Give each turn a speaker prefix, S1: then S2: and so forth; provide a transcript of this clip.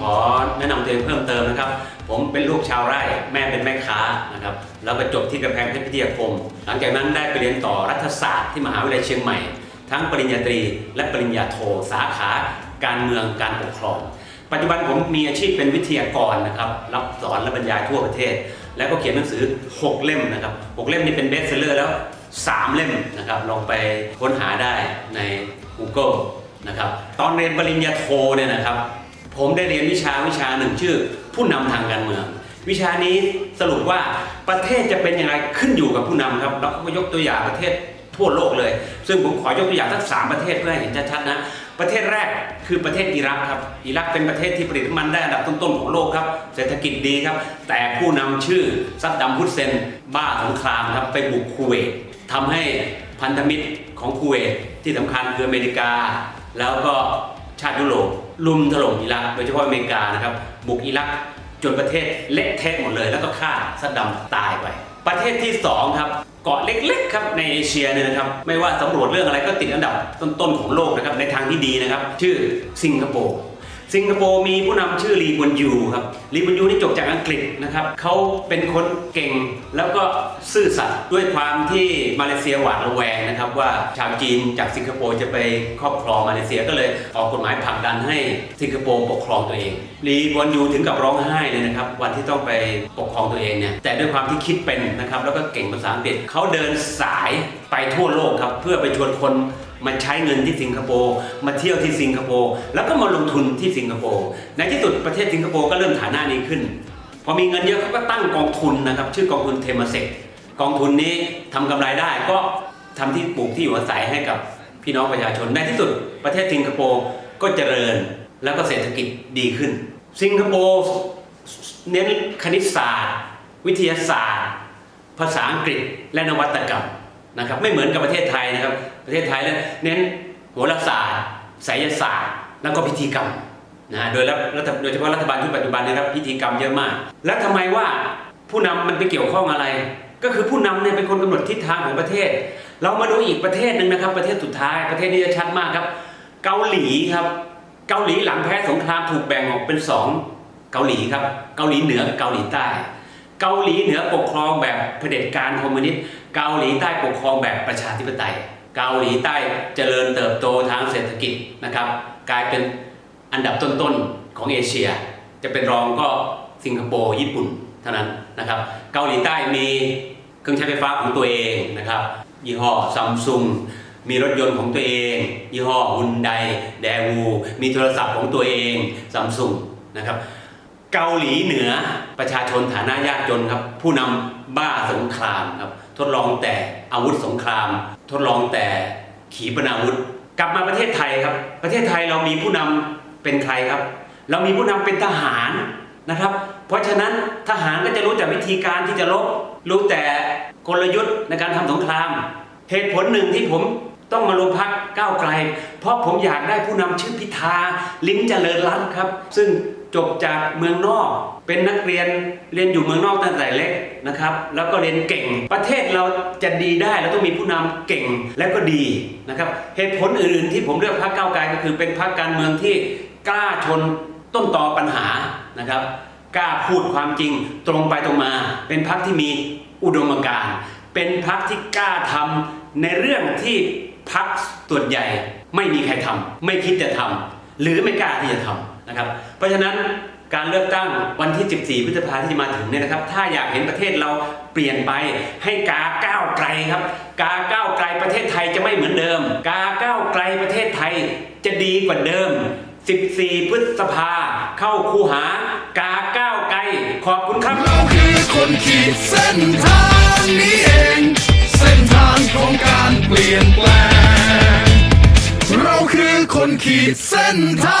S1: ขอแนะนำตัวเองเพิ่มเติมนะครับ ผมเป็นลูกชาวไร่แม่เป็นแม่ค้านะครับแล้วก็จบที่กำแพงเพชรพิทยาคม หลังจากนั้นได้ไปเรียนต่อรัฐศาสตร์ที่มหาวิทยาลัยเชียงใหม่ ทั้งปริญญาตรี และปริญญาโทสาขา การเมืองการปกครอง ปัจจุบันผมมีอาชีพเป็นวิทยากรนะครับรับสอนและบรรยายทั่วประเทศ แล้วก็เขียนหนังสือ 6 เล่มนะครับ6เล่มนี้เป็นเบสเซลเลอร์แล้ว 3 เล่มนะครับลองไปค้นหาได้ใน Google นะครับตอนเรียนปริญญาโทเนี่ยนะครับ ผมได้เรียนวิชาวิชาหนึ่งชื่อ ผู้นำทางการเมือง วิชานี้สรุปว่าประเทศจะเป็นยังไงขึ้นอยู่กับผู้นำครับแล้วก็ยกตัวอย่างประเทศทั่วโลกเลย ซึ่งผมขอยกตัวอย่างสักสามประเทศเพื่อให้เห็นชัดๆนะประเทศแรกคือประเทศอิรักครับอิรักเป็นประเทศที่ผลิตน้ำมันได้อันดับต้นๆของโลกครับเศรษฐกิจดีครับ แต่ผู้นำชื่อซัดดัมฮุสเซน บ้าสงครามครับไปบุกคูเวตทำให้พันธมิตรของคูเวตที่สำคัญคืออเมริกา แล้วก็ชาติยุโรป ลุมถล่มอิรักโดยเฉพาะอเมริกานะครับ บุกอิรักจนประเทศเละเทะหมดเลย แล้วก็ฆ่าซัดดัมตายไป ประเทศที่สองครับเกาะเล็กๆครับในเอเชียเนี่ยนะครับ ไม่ว่าสำรวจเรื่องอะไรก็ติดอันดับต้นๆของโลกนะครับในทางที่ดีนะครับ ชื่อสิงคโปร์ สิงคโปร์มีผู้นำชื่อลีบวนยูครับลีบวนยูนี่จบจากอังกฤษนะครับเขาเป็นคนเก่งแล้วก็ซื่อสัตย์ด้วยความที่มาเลเซียหวาดระแวงนะครับว่าชาวจีนจากสิงคโปร์จะไปครอบครองมาเลเซียก็เลยออกกฎหมายผลักดันให้สิงคโปร์ปกครองตัวเองลีบวนยูถึงกับร้องไห้เลยนะครับวันที่ต้องไปปกครองตัวเองเนี่ยแต่ด้วยความที่คิดเป็นนะครับแล้วก็เก่งภาษาอังกฤษเขาเดินสายไปทั่วโลกครับเพื่อไปชวนคน มาใช้เงินที่สิงคโปร์มาเที่ยวที่สิงคโปร์แล้วก็มาลงทุนที่สิงคโปร์ในที่สุดประเทศสิงคโปร์ก็เริ่มฐานะนี้ขึ้น พอมีเงินเยอะเขาก็ตั้งกองทุนนะครับ ชื่อกองทุนเทมเซกกองทุนนี้ทำกำไรได้ก็ทำที่ปลูกที่อยู่อาศัยให้กับพี่น้องประชาชนในที่สุดประเทศสิงคโปร์ก็เจริญแล้วก็เศรษฐกิจดีขึ้น สิงคโปร์เน้นคณิตศาสตร์ วิทยาศาสตร์ ภาษาอังกฤษและนวัตกรรม นะครับไม่เหมือนกับประเทศไทยนะครับ ประเทศไทยเนี่ยเน้นโหราศาสตร์ไสยศาสตร์ แล้วก็พิธีกรรมนะฮะโดยรัฐโดยเฉพาะรัฐบาลชุดปัจจุบันนะครับพิธีกรรมเยอะมาก แล้วทำไมว่าผู้นำมันไปเกี่ยวข้องอะไร ก็คือผู้นำเนี่ยเป็นคนกำหนดทิศทางของประเทศ เรามาดูอีกประเทศหนึ่งนะครับ ประเทศสุดท้ายประเทศนี้จะชัดมากครับ เกาหลีครับ เกาหลีหลังแพ้สงครามถูกแบ่งออกเป็นสองเกาหลีครับ เกาหลีเหนือกับเกาหลีใต้ เกาหลีเหนือปกครองแบบเผด็จการคอมมิวนิสต์เกาหลีใต้ปกครองแบบประชาธิปไตย เกาหลีใต้เจริญเติบโตทางเศรษฐกิจนะครับ กลายเป็นอันดับต้นๆของเอเชีย จะเป็นรองก็สิงคโปร์ญี่ปุ่นเท่านั้นนะครับ เกาหลีใต้มีเครื่องใช้ไฟฟ้าของตัวเองนะครับ ยี่ห้อซัมซุงมีรถยนต์ของตัวเอง ยี่ห้อฮุนไดแดวูมีโทรศัพท์ของตัวเองซัมซุงนะครับ เกาหลีเหนือประชาชนฐานะยากจนครับ ผู้นำบ้าสงครามครับ ทดลองแต่อาวุธสงคราม ทดลองแต่ขีปนาวุธ กลับมาประเทศไทยครับ ประเทศไทยเรามีผู้นำเป็นใครครับ เรามีผู้นำเป็นทหารนะครับ เพราะฉะนั้นทหารก็จะรู้แต่วิธีการที่จะรบรู้แต่กลยุทธ์ในการทำสงคราม เหตุผลหนึ่งที่ผม ต้องมาลงพักก้าวไกล เพราะผมอยากได้ผู้นำชื่อพิธาลิ้มเจริญรัตน์ครับ ซึ่งจบจากเมืองนอก เป็นนักเรียนเรียนอยู่เมืองนอกตั้งแต่เล็กนะครับ แล้วก็เรียนเก่ง ประเทศเราจะดีได้เราต้องมีผู้นำเก่งและก็ดีนะครับเหตุผลอื่นๆที่ผมเลือกพรรคก้าวไกลก็คือเป็นพรรคการเมืองที่กล้าชนต้นตอปัญหานะครับกล้าพูดความจริงตรงไปตรงมา เป็นพรรคที่มีอุดมการณ์เป็นพรรคที่กล้าทำในเรื่องที่ พรรคส่วนใหญ่ไม่มีใครทำไม่คิดจะทำหรือไม่กล้าที่จะทำนะครับ เพราะฉะนั้นการเลือกตั้งวันที่ 14 พฤษภาที่จะมาถึงเนี่ยนะครับ ถ้าอยากเห็นประเทศเราเปลี่ยนไปให้กาก้าวไกลครับ กาก้าวไกลประเทศไทยจะไม่เหมือนเดิม กาก้าวไกลประเทศไทยจะดีกว่าเดิม 14 พฤษภาเข้าคูหากาก้าวไกล ขอบคุณครับ
S2: เราคือคนขีดเส้นทางนี้เอง ง เราคือคนขีดเส้นทางนี้เอง